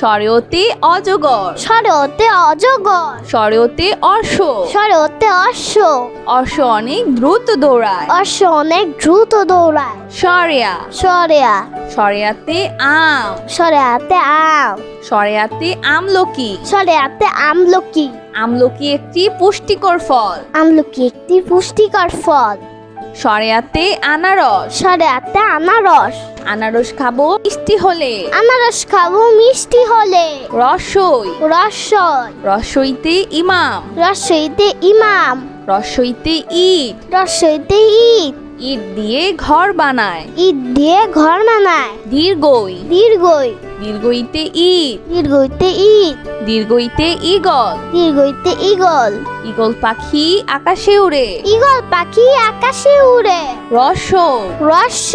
স্বরীয়তে অজগর। সরেওতে অজগর। স্বরীয়তে অর্শ সরেওতে অশ্ব। অর্শ অনেক দ্রুত দৌড়ায়। অশ্ব অনেক দ্রুত দৌড়ায়। সরেয়া সরেয়া সরেয়াতে আম। সরেয়াতে আম। সরেয়াতে আমলকি। সরেয়াতে আমলকি। আমলকি একটি পুষ্টিকর ফল। আমলকি একটি পুষ্টিকর ফল। সরেয়াতে আনারস। সরেয়াতে আনারস। আনারস খাব? মিষ্টি হলে? আনারস খাব মিষ্টি হলে। রসই? রসই। রসইতে ইমাম? রসইতে ইমাম। রসইতে ইট রসইতে ইট ইট দিয়ে ঘর বানায়। ইট দিয়ে ঘর বানায়। দীর্ঘই। দীর্ঘই। দীর্ঘইতে ইট। দীর্ঘইতে ইট। দীর্ঘইতে ইগল দীর্ঘইতে ইগল ইগল পাখি আকাশে উড়ে। ইগল পাখি আকাশে উড়ে। রস রস্য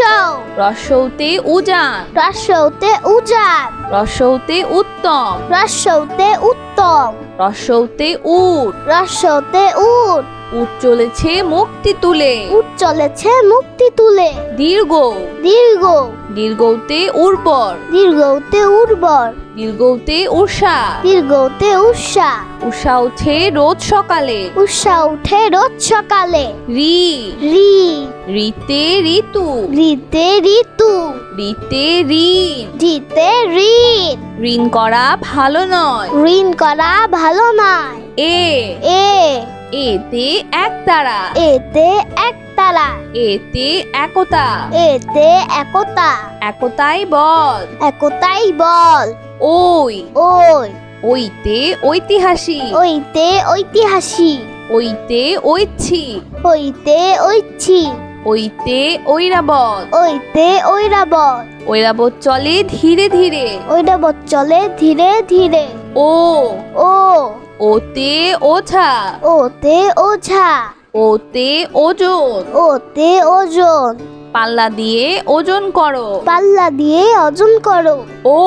রসৌতে উজান। রস্যতে উজান। রসৌতে উত্তম। রস্যতে উত্তম। রসৌতে উট। রস্যতে উট। উট চলেছে মুক্তি তুলে। উট চলেছে মুক্তি তুলে। দীর্ঘ। দীর্ঘ। দীর্ঘতে উর্বর। দীর্ঘতে উর্বর। দীর্ঘতে উষা। দীর্ঘতে উষা। উষা উঠে রোজ সকালে। উষা উঠে রোজ সকালে। রি। রি। রিতে ঋতু। রিতে ঋতু। রিতে ঋণ। জিতে ঋণ। ঋণ করা ভালো নয়। ঋণ করা ভালো নয়। এ। এ। এতে এক তারা। এতে একতারা এতে একতা। এতে একতা। একতাই বল। একতাই বল। ওই। ওই। ওইতে ঐতিহাসিক ওইতে ঐতিহাসিক ওইতে ঐচ্ছিক ওইতে ঐচ্ছি। ওইতে ঐরাবত। ওইতে ঐরাবত। ঐরাবত চলে ধীরে ধীরে। ঐরাবত চলে ধীরে ধীরে। ও। ও। ওতে ওঝা। ওতে ওঝা। ওতে ওজন। ওতে ওজন। পাল্লা দিয়ে ওজন করো। পাল্লা দিয়ে ওজন করো। ও।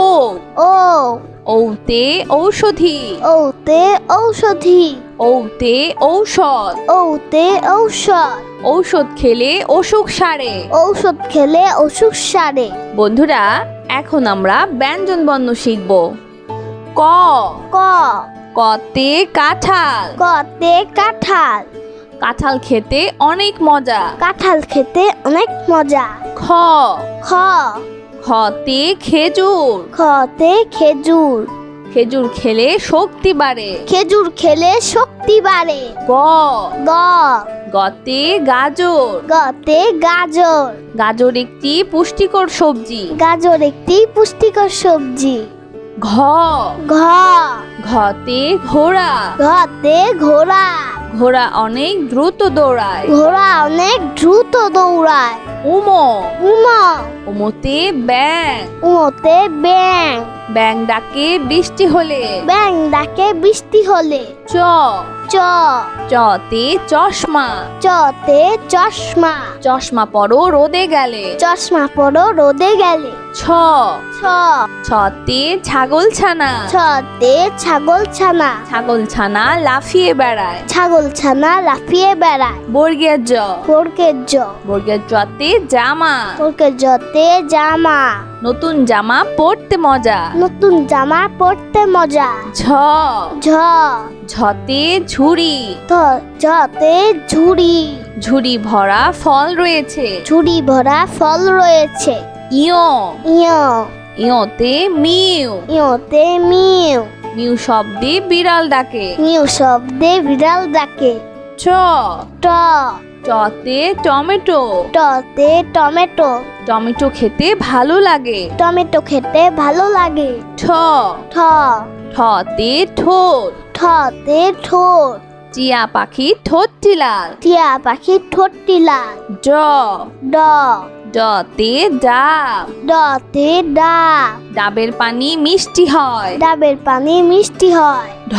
ও। ঔতে ঔষধি। ওতে ঔষধি। ঔতে ঔষধ। ওতে ঔষধ। ঔষধ খেলে অসুখ সারে। ঔষধ খেলে অসুখ সারে। বন্ধুরা এখন আমরা ব্যঞ্জন বর্ণ শিখব। ক। ক। কতে কাঁঠাল। কতে কাঁঠাল। কাঁঠাল খেতে অনেক মজা। কাঁঠাল খেতে অনেক মজা। খ। খ। খতে খেজুর। খতে খেজুর। খেজুর খেলে শক্তি বাড়ে। খেজুর খেলে শক্তি বাড়ে। গ। গ। গতে গাজর। গতে গাজর। গাজর একটি পুষ্টিকর সবজি। গাজর একটি পুষ্টিকর সবজি। ঘ। ঘ। ঘতে ঘোড়া। ঘতে ঘোড়া। ঘোড়া অনেক দ্রুত দৌড়ায়। ঘোড়া অনেক দ্রুত দৌড়ায়। উমো। উমা। উমোতে ব্যাং উমতে ব্যাং ব্যাং ডাকে বৃষ্টি হলে। ব্যাং ডাকে বৃষ্টি হলে। চ। চ। চতে চশমা। চতে চশমা। চশমা পরো রোদে গেলে। চশমা পরো রোদে গেলে। ছ। ছ। ছতে ছাগল ছানা ছতে ছাগল ছানা ছাগল ছানা লাফিয়ে বেড়ায়। ছাগল ছানা লাফিয়ে বেড়ায়। বর্গের জ। বর্গের জ। বর্গের জতে জামা। বর্গের জতে জামা। নতুন জামা পরতে মজা। নতুন জামা পরতে মজা। ঝ। ঝ। ঝতে ঝুড়ি। ত। জতে ঝুড়ি। ঝুড়ি ভরা ফল রয়েছে। ঝুড়ি ভরা ফল রয়েছে। ইয়। ইয়। ইয়তে মিউ। ইয়তে মিউ। মিউ শব্দে বিড়াল ডাকে। মিউ শব্দে বিড়াল ডাকে। চ। ট। চতে টমেটো। টতে টমেটো। টমেটো খেতে ভালো লাগে। টমেটো খেতে ভালো লাগে। ঠ। ঠ। ঠতে ঠোঁট। ঠতে ঠোঁট। টিয়া পাখি ঠোঁটটি লাল। টিয়া পাখি ঠোঁটটি লাল। ড। ড। ডতে ডাব। ডতে ডাব। ডাবের পানি মিষ্টি হয়। ডাবের পানি মিষ্টি হয়। ঢ।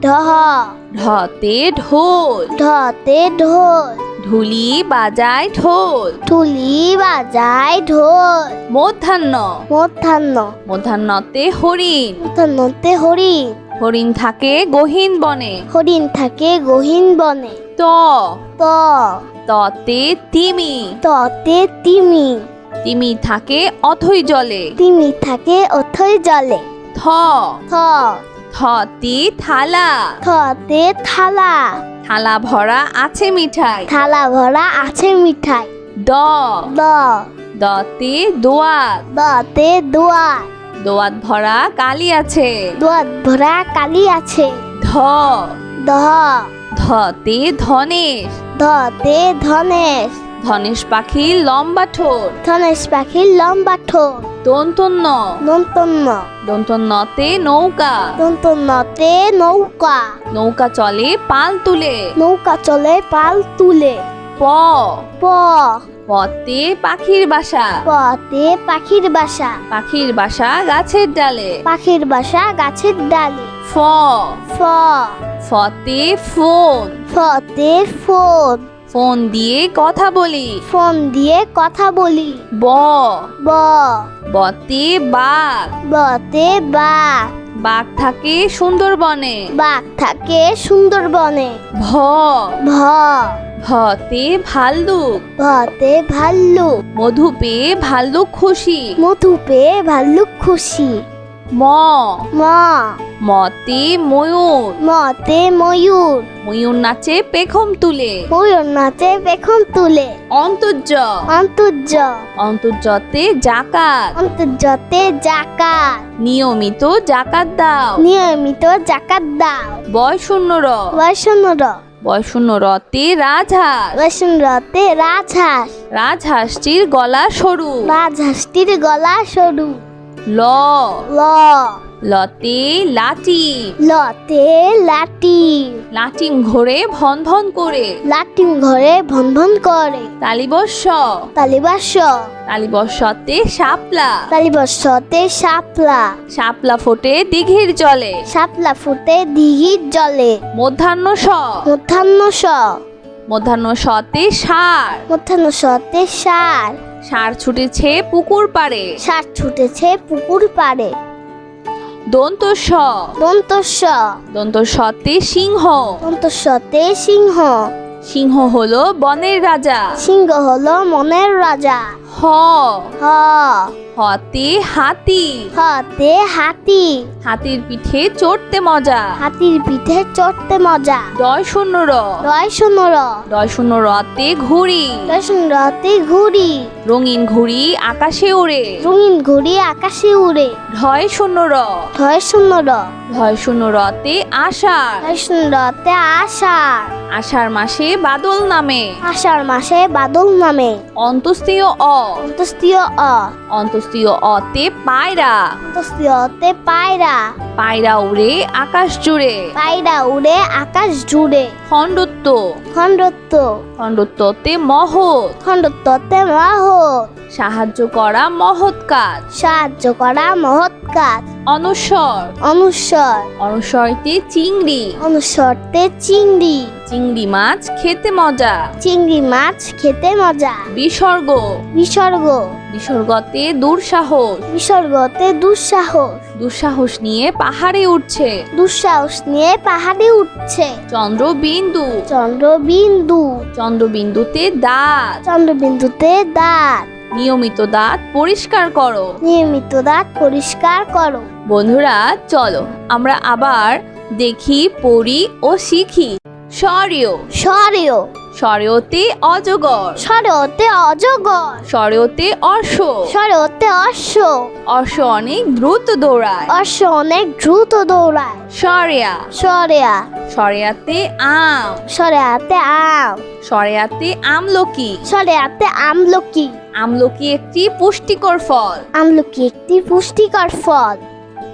ঢ। ঢতে ঢোল। ঢতে ঢোল। ঢুলি বাজায় ঢোল। ঠুলি বাজায় ঢোল। মধ্যাহ্ন। মধ্যাহ্ন। মধ্যাহ্নতে হরিণ। মধ্যাহ্নতে হরিণ। হরিণ থাকে গহীন বনে। হরিণ থাকে গহীন বনে। ত। ত। ততে তিমি। ততে তিমি। তিমি থাকে অথই জলে। তিমি থাকে অথই জলে। থ। থ। থতে থালা। থতে থালা। থালা ভরা আছে মিঠাই। থালা ভরা আছে মিঠাই। দ। দ। দতে দোয়াত দতে দোয়াত দোয়াত ভরা কালি আছে। দোয়াত ভরা কালি আছে। ধ। ধ। ধতে ধনেশ। ধতে ধনেশ। ধনেশ পাখির লম্বা ঠোঁট। ধনেশ পাখির লম্বা ঠোঁট। দন্তন্য। নন্তন্য দন্তন্যতে নৌকা। নন্তন্যতে নৌকা। নৌকা চলে পাল তুলে। নৌকা চলে পাল তুলে। প। প। পতে পাখির বাসা। পতে পাখির বাসা। পাখির বাসা গাছের ডালে। পাখির বাসা গাছের ডালে। ফ। ফ। ফতে ফোন। ফতে ফোন। ফোন দিয়ে কথা বলি। ফোন দিয়ে কথা বলি। ব। ব। বতে বাঘ। বতে বাঘ। বাঘ থাকে সুন্দরবনে। বাঘ থাকে সুন্দরবনে। ভ। ভ। ভতে ভাল্লুক। ভতে ভাল্লুক। মধু পেয়ে ভাল্লুক খুশি। মধু পেয়ে ভাল্লুক খুশি। ম। ম। মতে ময়ূর। মতে ময়ূর। ময়ূর নাচে পেখম তুলে। ময়ূর নাচে পেখম তুলে। অন্তর্য। অন্তর্য। অন্তর্যতে জাকাত। অন্তর্যতে জাকাত। নিয়মিত জাকাত দাও। নিয়মিত জাকাত দাও। বয় শূন্য র। বয় শূন্য রতে রাজহাঁস। রতে রাজহাঁস। রাজহাঁসটির গলা সরু। রাজহাঁসটির গলা সরু। ল। ল। লতে লাটি। লতে লাটি। লাটিম ঘোরে ভন ভন করে। লাটিম ঘরে ভন ভন করে। তালিবর্ষ তালিবাস তালিবস্যতে শাপলা। তালিবসতে শাপলা। শাপলা ফোটে দিঘির জলে। শাপলা ফুটে দিঘির জলে। মধ্যাহ্ন স। মধ্যাহ্ন স। মধ্যাহ্ন সতে সার। মধ্যাহ্ন সতে সার। সার ছুটেছে পুকুর পাড়ে। সার ছুটেছে পুকুর পাড়ে। দন্ত স দন্ত স দন্ত সতে সিংহ। দন্ত সতে সিংহ। সিংহ হলো বনের রাজা। সিংহ হলো মনের রাজা। হ। হ। হতে হাতি। হতে হাতি। হাতির পিঠে চড়তে মজা। হাতির পিঠে চড়তে মজা। দয় শূন্য র। রয় শূন্য র। দয় শূন্য রতে ঘুড়ি। রসুন রতে ঘুড়ি। রঙিন ঘুড়ি আকাশে উড়ে রঙিন ঘুড়ি আকাশে উড়ে। ঢয় শূন্য র। ঢয় শূন্য র। ঢয় শূন্য রতে আষাঢ়। রসুন রতে আষাঢ়। আষাঢ় মাসে বাদল নামে। আষাঢ় মাসে বাদল নামে। অন্তস্থীয় অ। অন্তস্তীয় অ। অন্তস্তীয় অতে পায়রা। অন্তস্তীয়তে পায়রা। পায়রা উড়ে আকাশ জুড়ে। পায়রা উড়ে আকাশ জুড়ে। খণ্ডত্ব। খণ্ডত্ব। মহ মহৎ। খণ্ডত্বতে মহৎ। সাহায্য করা মহৎ কাজ। সাহায্য করা মহৎ কাজ। অনুস্বর অনুস্বর অনুস্বরতে চিংড়ি। অনুস্বরতে চিংড়ি। চিংড়ি মাছ খেতে মজা। চিংড়ি মাছ খেতে মজা। বিসর্গ। বিসর্গ। বিসর্গতে দুঃসাহস। বিসর্গতে দুঃসাহস। দুঃসাহস নিয়ে পাহাড়ে উঠছে। দুঃসাহস নিয়ে পাহাড়ে উঠছে। চন্দ্রবিন্দু। চন্দ্রবিন্দু। চন্দ্রবিন্দুতে দাঁত। চন্দ্রবিন্দুতে দাঁত। নিয়মিত দাঁত পরিষ্কার করো। নিয়মিত দাঁত পরিষ্কার করো। বন্ধুরা চলো আমরা আবার দেখি পড়ি ও শিখি। স্বরীয় সরেও স্বরেওতে অজগর। সরেওতে অজগর। স্বরেওতে অশ্ব। সরেওতে অশ্ব। অশ্ব অনেক দ্রুত দৌড়ায়। অশ্ব অনেক দ্রুত দৌড়ায়। সরেয়া। সরেয়া। সরেয়াতে আম। সরেয়াতে আম। সরেয়াতে আমলকি। সরেয়াতে আমলকি। আমলকি একটি পুষ্টিকর ফল। আমলকি একটি পুষ্টিকর ফল।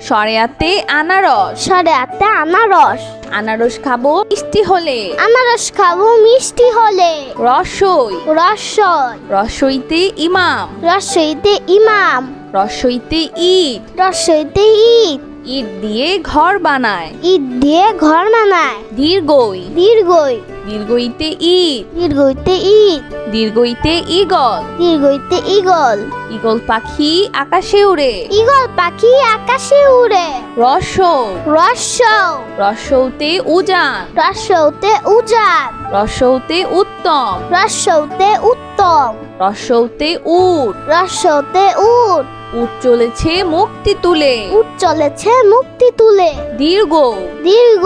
সরেয়াতে আনারস। সরেয়াতে আনারস। আনারস খাব মিষ্টি হলে। আনারস খাব মিষ্টি হলে। রসই। রসই। রসইতে ইমাম। রসইতে ইমাম। রসইতে ইট। রসইতে ঈদ ইট দিয়ে ঘর বানায়। ঈদ দিয়ে ঘর বানায়। দীর্ঘই। দীর্ঘই। দীর্ঘইতে ইট দীর্ঘইতে ঈদ। দীর্ঘইতে ইগল দীর্ঘইতে ইগল ইগল পাখি আকাশে উড়ে। ইগল পাখি আকাশে উড়ে। রসৌ রস্য রসৌতে উজান। রস্যতে উজান। রসৌতে উত্তম। রস্যতে উত্তম। রসৌতে উট। রস্যতে উট। উট চলেছে মুক্তি তুলে। উট চলেছে মুক্তি তুলে। দীর্ঘ। দীর্ঘ।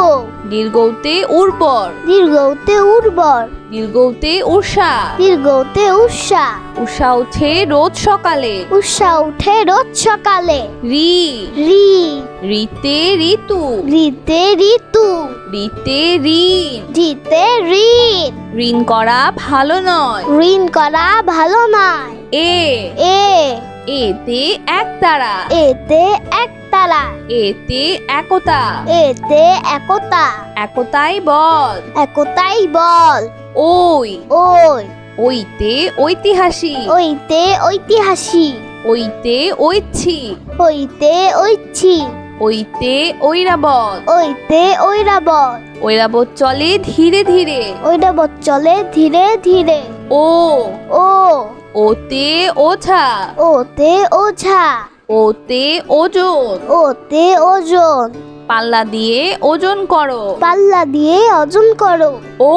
দীর্ঘতে উর্বর। দীর্ঘতে উর্বর। দীর্ঘতে উষা। দীর্ঘতে উষা। উষা উঠে রোজ সকালে। উষা উঠে রোজ সকালে। রি। রি। রিতে ঋতু। রিতে ঋতু। রিতে ঋণ। জিতে ঋণ। ঋণ করা ভালো নয়। ঋণ করা ভালো নয়। এ। এ। এতে এক তারা। এতে একতারা এতে একতা। এতে একতা। একতাই বল। একতাই বল। ওই। ওই। ওইতে ঐতিহাসিক ওইতে ঐতিহাসিক ওইতে ঐচ্ছিক ওইতে ঐচ্ছি। ওইতে ঐরাবত। ওইতে ঐরাবত। ঐরাবত চলে ধীরে ধীরে। ঐরাবত চলে ধীরে ধীরে। ও। ও। ওতে ওঝা। ওতে ওঝা। ওতে ওজন। ওতে ওজন। পাল্লা দিয়ে ওজন করো। পাল্লা দিয়ে ওজন করো। ও।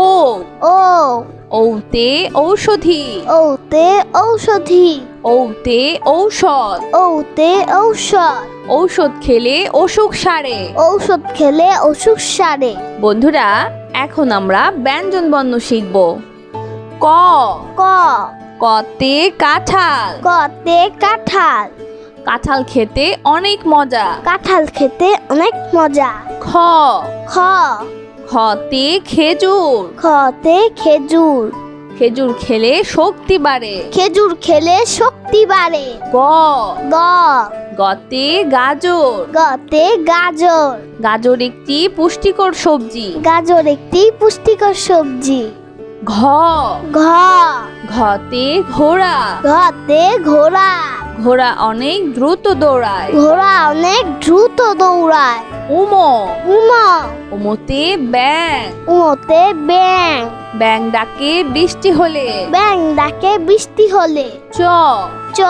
ও। ঔতে ঔষধি। ওতে ঔষধি। ঔতে ঔষধ। ওতে ঔষধ। ঔষধ খেলে অসুখ সারে। ঔষধ খেলে অসুখ সারে। বন্ধুরা এখন আমরা ব্যঞ্জন বর্ণ শিখব। ক। ক। কতে কাঁঠাল। কতে কাঁঠাল। কাঁঠাল খেতে অনেক মজা। কাঁঠাল খেতে অনেক মজা। খ। খ। খতে খেজুর। খতে খেজুর। খেজুর খেলে শক্তি বাড়ে। খেজুর খেলে শক্তি বাড়ে। গ। গ। গতে গাজর। গতে গাজর। গাজর একটি পুষ্টিকর সবজি। গাজর একটি পুষ্টিকর সবজি। ঘ। ঘ। ঘতে ঘোড়া। ঘতে ঘোড়া। ঘোড়া অনেক দ্রুত দৌড়ায়। ঘোড়া অনেক দ্রুত দৌড়ায়। উমো। উমা। উমোতে ব্যাং উমতে ব্যাং ব্যাং ডাকে বৃষ্টি হলে। ব্যাং ডাকে বৃষ্টি হলে। চ। চ।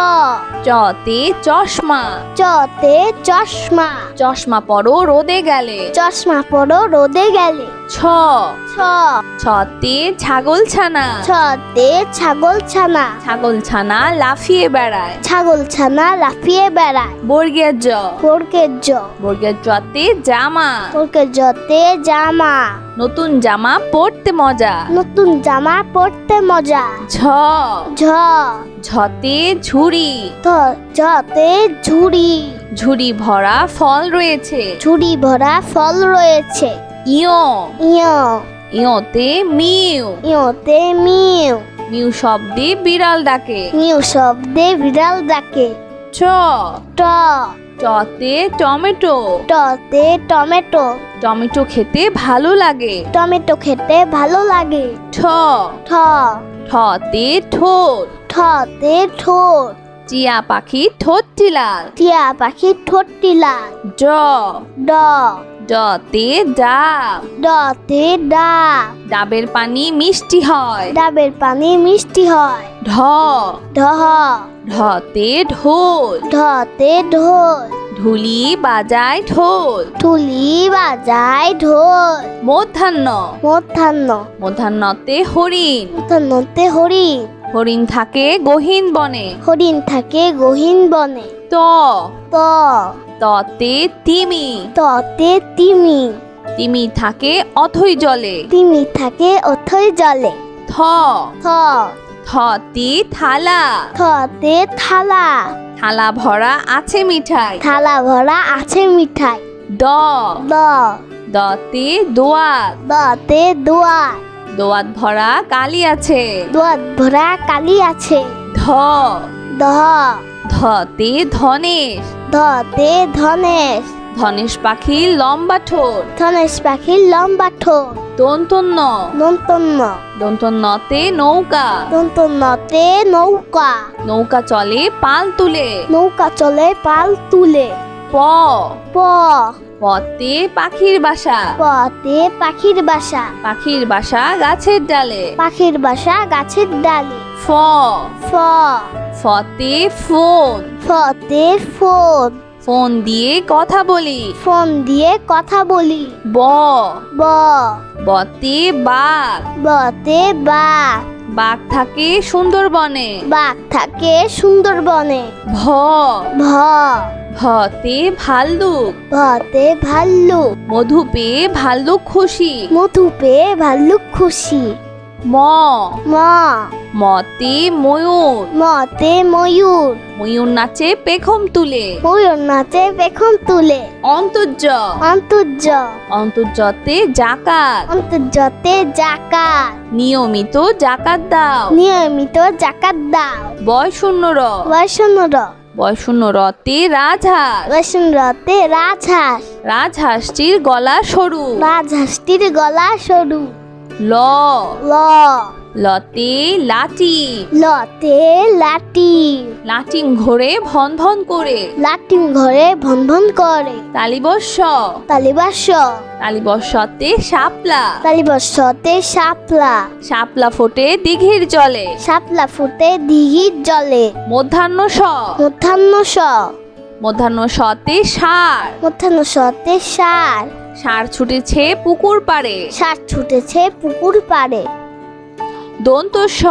চতে চশমা। চতে চশমা। চশমা পরো রোদে গেলে। চশমা পরো রোদে গেলে। ছ। ছ। ছতে ছাগল ছানা ছতে ছাগল ছানা ছাগল ছানা লাফিয়ে বেড়ায়। ছাগল ছানা লাফিয়ে বেড়ায়। বর্গের জ। বর্গের জ। বর্গের জতে জামা। বর্গের জতে জামা। নতুন জামা পরতে মজা। নতুন জামা পরতে মজা। ঝ। ঝ। ঝতে ঝুড়ি। ত। জতে ঝুড়ি। ঝুড়ি ভরা ফল রয়েছে। ঝুড়ি ভরা ফল রয়েছে। ইয়। ইয়। ইয়তে মিউ। ইয়তে মিউ। মিউ শব্দে বিড়াল ডাকে। মিউ শব্দে বিড়াল ডাকে। চ। ট। চতে টমেটো। টতে টমেটো। টমেটো খেতে ভালো লাগে। টমেটো খেতে ভালো লাগে। ঠ। ঠ। ঠতে ঠোঁট। ঠতে ঠোঁট। টিয়া পাখি ঠোঁটটি লাল। টিয়া পাখি ঠোঁটটি লাল। ড। ড। ডতে ডাব। ডতে ডাব। ডাবের পানি মিষ্টি হয়। ডাবের পানি মিষ্টি হয়। ঢ। ঢ। ঢতে ঢোল। ঢতে ঢোল। ঢুলি বাজায় ঢোল। ঠুলি বাজায় ঢোল। মধ্যাহ্ন। মধ্যাহ্ন। মধ্যাহ্নতে হরিণ। মধ্যাহ্নতে হরিণ। হরিণ থাকে গহীন বনে। হরিণ থাকে গহীন বনে। ত। ত। ততে তিমি। ততে তিমি। তিমি থাকে অথই জলে। তিমি থাকে অথই জলে। থ। থ। থতি থালা। থতে থালা। থালা ভরা আছে মিঠাই। থালা ভরা আছে মিঠাই। দ। দ। দতে দোয়াত। দতে দোয়াত। দোয়াত ভরা কালি আছে। দোয়াত ভরা কালি আছে। ধ। দ ধতে ধনেশ। ধতে ধনেশ। ধনেশ পাখির লম্বা ঠোঁট। ধনেশ পাখির লম্বা ঠোঁট। দন্তন্য। দন্তন্য। দন্তন্যতে নৌকা। দন্তন্যতে নৌকা। নৌকা চলে পাল তুলে। নৌকা চলে পাল তুলে। প। প। পতে পাখির বাসা। পতে পাখির বাসা। পাখির বাসা গাছের ডালে। পাখির বাসা গাছের ডালে। ফ। ফ। ফতে ফোন। ফতে ফোন। ফোন দিয়ে কথা বলি। ফোন দিয়ে কথা বলি। ব। ব। বতে বাঘ। বতে বাঘ। বাঘ থাকে সুন্দরবনে। বাঘ থাকে সুন্দরবনে। ভ। ভ। ভতে ভাল্লুক। ভতে ভাল্লুক। মধু পেয়ে ভাল্লুক খুশি। মধু পেয়ে ভাল্লুক খুশি। ম। ম। মতে ময়ূর। মতে ময়ূর। ময়ূর নাচে পেখম তুলে। ময়ূর নাচে পেখম তুলে। অন্তর্য। অন্তর্য। অন্তর্যতে জাকাত। অন্তর্যতে জাকাত। নিয়মিত জাকাত দাও। নিয়মিত জাকাত দাও। বয় শূন্য র। বয় শূন্য রতে রাজহাঁস। বৈষ্ণরতে রাজহাঁস। রাজহাঁসটির গলা সরু। রাজহাঁসটির গলা সরু। ল। ল। লতে লাটি লতে লাটি লাটিম ঘোরে ভন ভন করে। লাটিম ঘরে ভন ভন করে। তালিবস্য তালিবাস তালিবস্যতে শাপলা। তালিবসতে শাপলা। শাপলা ফোটে দিঘির জলে। শাপলা ফুটে দিঘির জলে। মধ্যাহ্ন স। মধ্যাহ্ন স। মধ্যাহ্ন সতে সার। মধ্যাহ্ন সতে সার। সার ছুটেছে পুকুর পাড়ে। সার ছুটেছে পুকুর পাড়ে। দন্ত স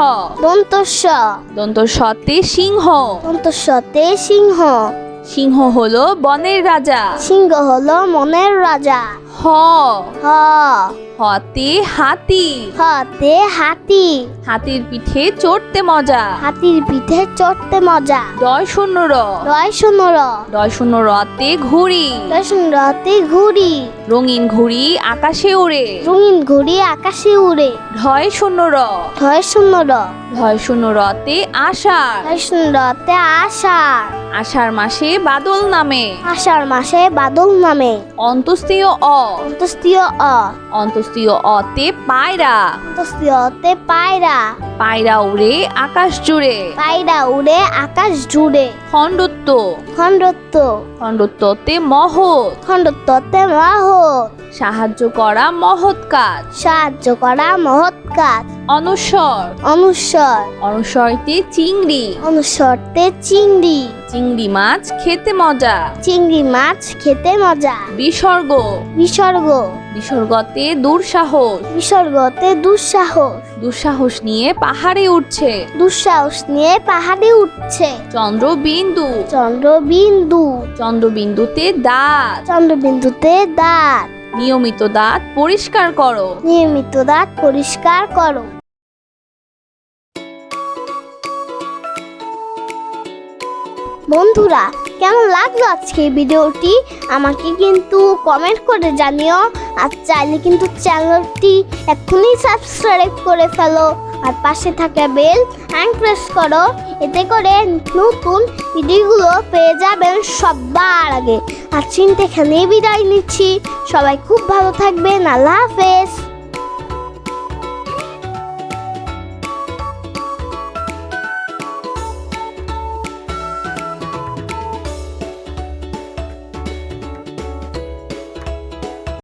দন্ত স দন্ত সতে সিংহ। দন্ত সতে সিংহ। সিংহ হলো বনের রাজা। সিংহ হলো মনের রাজা। হ। হ। হতে হাতি। হতে হাতি। হাতির পিঠে চড়তে মজা। হাতির পিঠে চড়তে মজা। দয় শূন্য র। রয় শূন্য র। দয় শূন্য রতে ঘুড়ি। রসুন রতে ঘুড়ি। রঙিন ঘুড়ি আকাশে উড়ে রঙিন ঘুড়ি আকাশে উড়ে। ঢয় শূন্য র। ঢয় শূন্য র। ঢয় শূন্য রতে আষাঢ়। রসুন রতে আষাঢ়। আষাঢ় মাসে বাদল নামে। আষাঢ় মাসে বাদল নামে। অন্তস্তীয় অ। অন্তস্তীয় অ। অন্তস্তীয় অতে পায়রা। অন্তস্তীয়তে পায়রা। পায়রা উড়ে আকাশ জুড়ে। পায়রা উড়ে আকাশ জুড়ে। খণ্ডত্ব। খণ্ডত্ব। খণ্ডত্বতে মহৎ। খণ্ডত্বতে মহৎ। সাহায্য করা মহৎ কাজ। সাহায্য করা মহৎ কাজ। অনুসর। অনুসর। অনুস্বরতে চিংড়ি। অনুস্বরতে চিংড়ি। চিংড়ি মাছ খেতে মজা। চিংড়ি মাছ খেতে মজা। বিসর্গ। বিসর্গ। বিসর্গতে দুঃসাহস। বিসর্গতে দুঃসাহস। দুঃসাহস নিয়ে পাহাড়ে উঠছে। দুঃসাহস নিয়ে পাহাড়ে উঠছে। চন্দ্রবিন্দু। চন্দ্রবিন্দু। চন্দ্রবিন্দুতে দাঁত। চন্দ্রবিন্দুতে দাঁত। নিয়মিত দাঁত পরিষ্কার করো। নিয়মিত দাঁত পরিষ্কার করো। বন্ধুরা, কেমন লাগল আজকে ভিডিওটি? আমাকে কিন্তু কমেন্ট করে জানিও। আর চাইলে কিন্তু চ্যানেলটি এক্ষুনি সাবস্ক্রাইব করে ফেলো। আর পাশে থাকা বেল অ্যান্ড প্রেস করো। এতে করে নতুন ভিডিওগুলো পেয়ে যাবেন সবার আগে। আর চিন্তা এখানেই বিদায় নিচ্ছি। সবাই খুব ভালো থাকবেন। আল্লাহ হাফেজ।